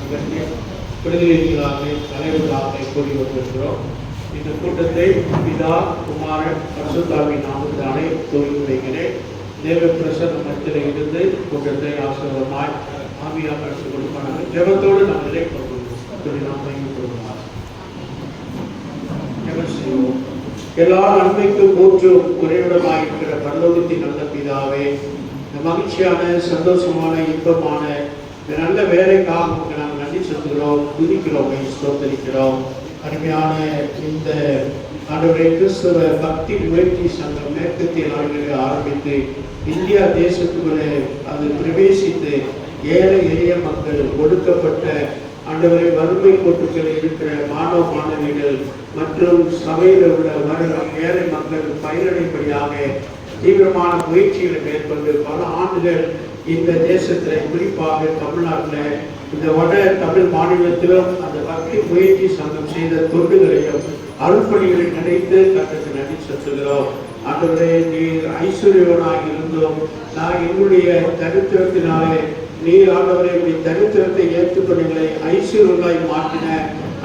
சங்கத்தின் பிரதிநிதிகளாக தலைவர்களாக கூடி வந்திருக்கிறோம். இந்த கூட்டத்தை பிதா குமாரன் பரிசுத்தாவின் நாமத்தானே துவங்கி வைக்கிறேன் தேவ பிரசன்ன மத்தியில் இருந்து கூட்டத்தை ஆசிரியமாய் ஆமியா எடுத்துக் கொடுப்பாங்க ஜெபத்தோடு நாம் நிலை கொள்வோம். நாம் பயன்படுவோம் ஜெபம் செய்வோம். எல்லா நன்மைக்கும் போற்றும் உறைவிடமாயிருக்கிற பரலோகத்தின் நல்ல பிதாவே மகிழ்ச்சியான சந்தோஷமான இன்பமான இந்த நல்ல வேலைக்காக உங்களுக்கு நாங்கள் நன்றி சொல்கிறோம் துதிக்கிறோம் ஸ்தோத்தரிக்கிறோம். அருமையான இந்த ஆண்டவரை கிறிஸ்தவ பக்தி முயற்சி சங்கம் மேற்கத்திய நாடுகளில் ஆரம்பித்து இந்தியா தேசத்துக்குள்ளே அது பிரவேசித்து ஏழை எளிய மக்கள் ஒடுக்கப்பட்ட ஆண்டவரை வறுமை கொட்டுக்கள் இருக்கிற மாணவ மாணவிகள் மற்றும் சபையில் உள்ள வருகிற ஏழை மக்கள் பயனடைப்படியாக தீவிரமான முயற்சிகளை மேற்கொண்டு பல ஆண்டுகள் இந்த தேசத்தில் குறிப்பாக தமிழ்நாட்டில் இந்த வட தமிழ் மாநிலத்திலும் அந்த பக்தி முயற்சி சங்கம் செய்த தொண்டுகளையும் அருள்பணிகளை நினைத்து கட்டத்தை நன்றி செலுத்துகிறோம். ஆண்டவரே நீர் ஐஸ்வர்யவனாக இருந்தோம். நான் என்னுடைய தரித்திரத்தினாலே நீர் ஆண்டவரை உடைய தரித்திரத்தை ஏற்றுக்கொண்டுகளை ஐஸ்வர்யங்களாய் மாற்றின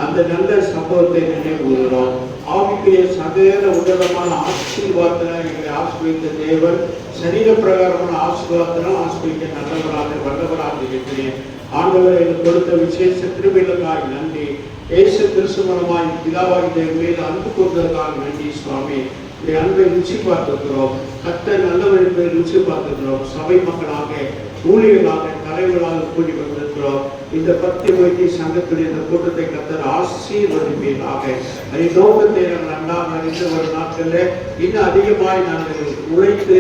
அந்த நல்ல சம்பவத்தை நினைவு கூறுகிறோம். ஆவிக்குரிய சகல உன்னதமான ஆசீர்வாதத்தினால் எங்களை ஆசிர்வதித்த தேவன் சரீர பிரகாரமான ஆசீர்வாதத்தினால் ஆசிர்வதிக்க நல்லவராக வல்லவராக இருக்கிறேன். ஆண்டவர் எனக்கு கொடுத்த விசேஷ திருவிழக்காய் நன்றி. ஏசு திருசுமணமாய் பிதாவாய் மேல் அன்பு கொண்டதற்காக நன்றி சுவாமி. உடைய அன்பை ருச்சி பார்த்திருக்கிறோம் கத்த நல்லவர் என்பதை ருச்சி பார்த்திருக்கிறோம் சபை மக்களாக ஊழியர்களாக தலைவர்களாக கூடி வந்திருக்கிறோம் இந்த பக்தி வைத்திய சங்கத்தில் இந்த கூட்டத்தை கத்தர் ஆசீர்வதிப்பீராக. அதை நோக்கத்தை நாங்கள் நன்றாக அறிந்து வரும் நாட்களில் இன்னும் அதிகமாய் நாங்கள் உழைத்து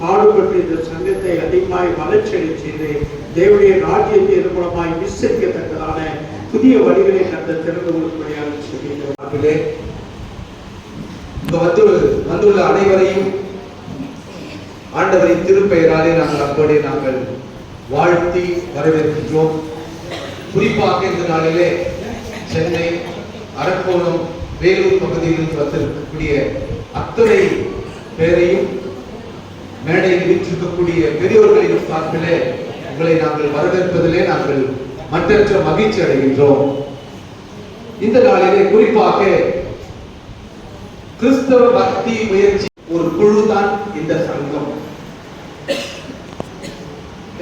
பாடுபட்டு இந்த சங்கத்தை அதிகமாய் வளர்ச்சியடை செய்து தேவடைய ராஜ்யத்தை மூலமாய் விசரிக்கத்தக்கதான புதிய வழிகளை கத்த திறந்து கொடுக்கும்படியாக சொல்லியிருக்கிறார் வந்து வந்துள்ள அனைவரையும் ஆண்டவரின் திருப்பெயராலே நாங்கள் அப்படி நாங்கள் வாழ்த்தி வரவேற்கின்றோம். குறிப்பாக இந்த நாளிலே சென்னை அரக்கோணம் வேலூர் பகுதியிலிருந்து வந்திருக்கக்கூடிய அத்தனை பேரையும் மேடையில் வீற்றிருக்கக்கூடிய பெரியோர்களின் சார்பிலே உங்களை நாங்கள் வரவேற்பதிலே நாங்கள் மற்றற்ற மகிழ்ச்சி அடைகின்றோம். இந்த நாளிலே குறிப்பாக கிறிஸ்தவ பக்தி முயற்சி ஒரு குழுதான் இந்த சங்கம்.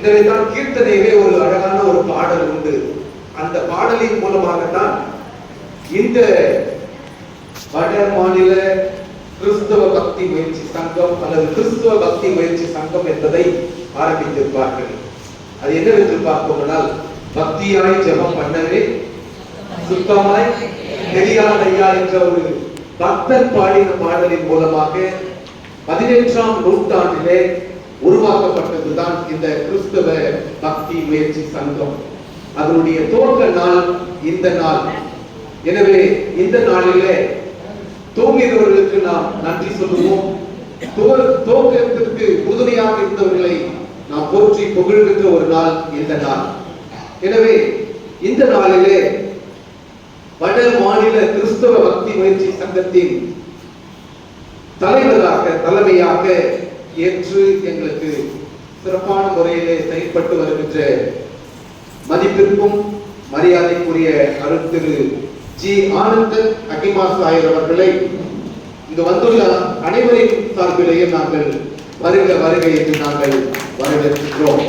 எனவே கீர்த்தனையிலே ஒரு அழகான ஒரு பாடல் உண்டு. அந்த பாடலின் மூலமாகத்தான் இந்த வட மாநில கிறிஸ்தவ பக்தி முயற்சி சங்கம் அல்லது கிறிஸ்தவ பக்தி முயற்சி சங்கம் என்பதை ஆரம்பித்திருப்பார்கள். அது என்னவென்று பார்ப்போம்னால் பக்தியாய் ஜெபம் பண்ணவே சுத்தமாய் தெரியாத ஐயா என்ற ஒரு பக்தர் பாடின பாடலின் மூலமாக பதினெட்டாம் நூற்றாண்டிலே உருவாக்கப்பட்டதுதான் இந்த கிறிஸ்தவ பக்தி முயற்சி சங்கம். அதனுடைய துவக்க நாள் இந்த நாள். எனவே இந்த நாளிலே தூங்கினவர்களுக்கு நாம் நன்றி சொல்லுவோம். தோக்கத்திற்கு உறுதுணையாக இருந்தவர்களை நாம் போற்றி புகழ்கின்ற ஒரு நாள் இந்த நாள். எனவே இந்த நாளிலே வட மாநில கிறிஸ்தவ பக்தி முயற்சி சங்கத்தின் தலைவராக தலைமையாக ஏற்று எங்களுக்கு சிறப்பான முறையிலே செயல்பட்டு வருகின்ற மதிப்பிற்கும் மரியாதைக்குரிய அருத்திரு ஜி ஆனந்தன் அகிமாஸ் ஆயர் அவர்களை இங்கு வந்துள்ள அனைவரின் சார்பிலேயே நாங்கள் வருக வருகை என்று நாங்கள் வரவேற்கின்றோம்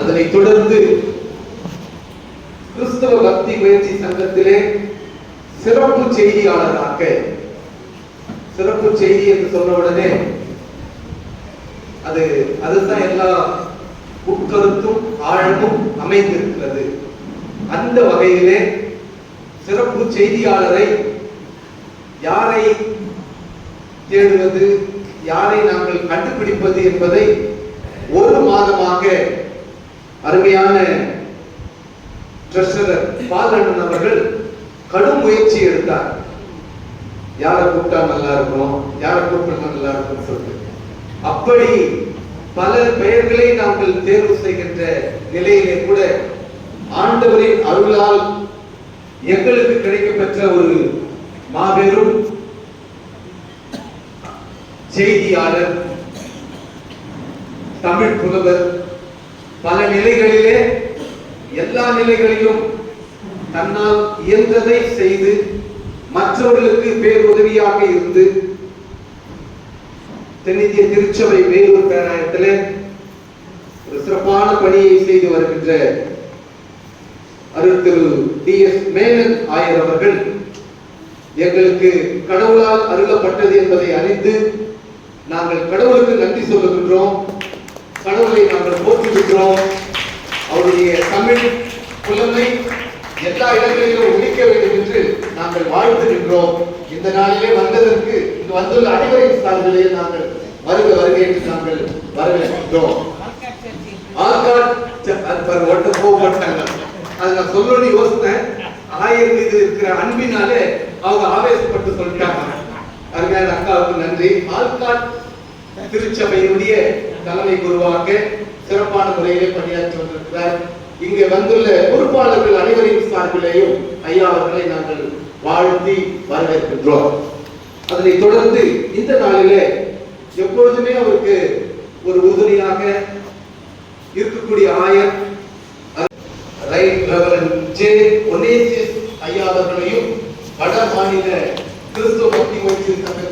அதனைத் தொடர்ந்து கிறிஸ்தவ பக்தி முயற்சி சங்கத்திலே சிறப்பு செய்தியாளராக சிறப்பு செய்தி என்று சொன்ன உடனே அது அதுதான் எல்லா உட்கருத்தும் ஆழமும் அமைந்திருக்கிறது. அந்த வகையிலே சிறப்பு செய்தியாளரை யாரை தேடுவது யாரை நாங்கள் கண்டுபிடிப்பது என்பதை ஒரு மாதமாக அருமையான ட்ரெஷரர் பாலண்ணன் அவர்கள் கடும் முயற்சி எடுத்தார். யாரை கூப்பிட்டா நல்லா இருக்கும் யாரை கூப்பிட்டா நல்லா இருக்கும் சொல்லிட்டு. அப்படி பல பெயர்களை நாங்கள் தேர்வு செய்கின்ற நிலையிலே கூட ஆண்டவரின் அருளால் எங்களுக்கு கிடைக்கப்பெற்ற ஒரு மாபெரும் செய்தியாளர் தமிழ் புலவர் பல நிலைகளிலே எல்லா நிலைகளிலும் தன்னால் இயன்றதை செய்து மற்றவர்களுக்கு பேருதவியாக இருந்து தென்னிந்திய திருச்சபை வேலூர் பேராயத்திலே ஒரு சிறப்பான பணியை செய்து வருகின்ற அருள் திரு டி எஸ் மேனன் ஆயர் அவர்கள் எங்களுக்கு கடவுளால் அருளப்பட்டது என்பதை அறிந்து நாங்கள் கடவுளுக்கு நன்றி சொல்லுகின்றோம். கடவுளை நாங்கள் போற்றுகின்றோம் அவருடைய தமிழ் புலமை எல்லா இடங்களிலும் ஒழிக்க வேண்டும் என்று நாங்கள் வாழ்த்துகின்றோம் இந்த நாளிலே வந்ததற்கு இங்கு வந்துள்ள அனைவரின் சார்பிலே நாங்கள் வருக வருக என்று நாங்கள் வரவேற்கின்றோம். ஒட்ட போக மாட்டாங்க. அதை நான் சொல்லணும்னு யோசித்தேன். ஆயர் மீது இருக்கிற அன்பினாலே அவங்க ஆவேசப்பட்டு சொல்லிட்டாங்க. அருமையான அக்காவுக்கு நன்றி. ஆல்காட் திருச்சபையினுடைய தலைமை குருவாக சிறப்பான முறையிலே பணியாற்றி வந்திருக்கிறார். இங்கே வந்துள்ள பொறுப்பாளர்கள் அனைவரின் சார்பிலேயும் ஐயா அவர்களை நாங்கள் வாழ்த்தி வரவேற்கின்றோம். அதனை தொடர்ந்து இந்த நாளிலே எப்பொழுதுமே அவருக்கு ஒரு உறுதுணையாக இருக்கக்கூடிய ஆயர் ரைட் ரெவரன் ஜே ஐயா அவர்களையும் வட மாநில கிறிஸ்துவ பக்தி ஒன்றிய சங்க